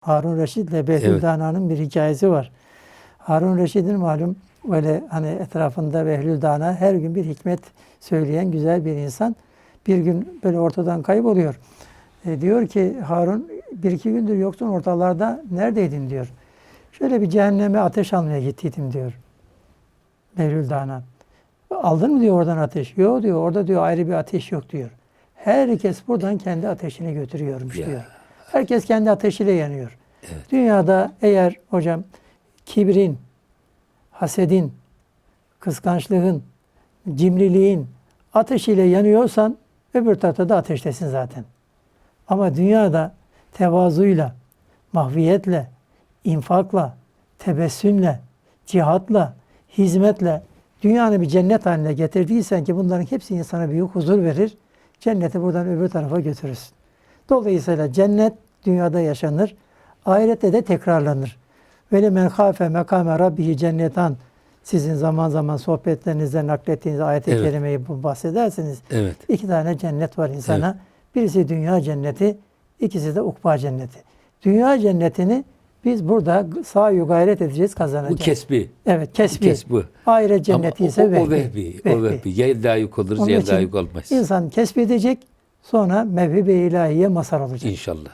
Harun Reşit ile Behlül Evet. Dana'nın bir hikayesi var. Harun Reşit'in malum böyle hani etrafında Behlül Dana her gün bir hikmet söyleyen güzel bir insan. Bir gün böyle ortadan kayboluyor. E, diyor ki Harun bir iki gündür yoksun ortalarda neredeydin diyor. Şöyle bir cehenneme ateş almaya gittiydim diyor. Behlül Dana. Aldın mı diyor oradan ateş? Yok diyor orada diyor ayrı bir ateş yok diyor. Herkes buradan kendi ateşini götürüyormuş Ya. diyor. Herkes kendi ateşiyle yanıyor. Dünyada eğer hocam kibrin, hasedin, kıskançlığın, cimriliğin ateşiyle yanıyorsan öbür tarafta da ateştesin zaten. Ama dünyada tevazuyla, mahviyetle, infakla, tebessümle, cihatla, hizmetle dünyanı bir cennet haline getirdiysen ki bunların hepsi insana büyük huzur verir. Cenneti buradan öbür tarafa götürürsün. Dolayısıyla cennet dünyada yaşanır, ahirette de tekrarlanır. Ve men khafe mekame rabbihi cennetan sizin zaman zaman sohbetlerinizde naklettiğiniz ayet-i Evet. kerimeyi bu bahsedersiniz. Evet. İki tane cennet var insana. Birisi dünya cenneti, ikisi de ukba cenneti. Dünya cennetini biz burada sahi gayret edeceğiz Bu kazanacağız. kesbi. evet, kesbi. Kesbi. Ahiret cenneti Ama ise o, o, vehbi. o vehbi. O vehbi. Ya layık oluruz Onun ya için layık olmaz. İnsan kesbedecek, sonra mevhibe ilahiye mazhar olacak. İnşallah.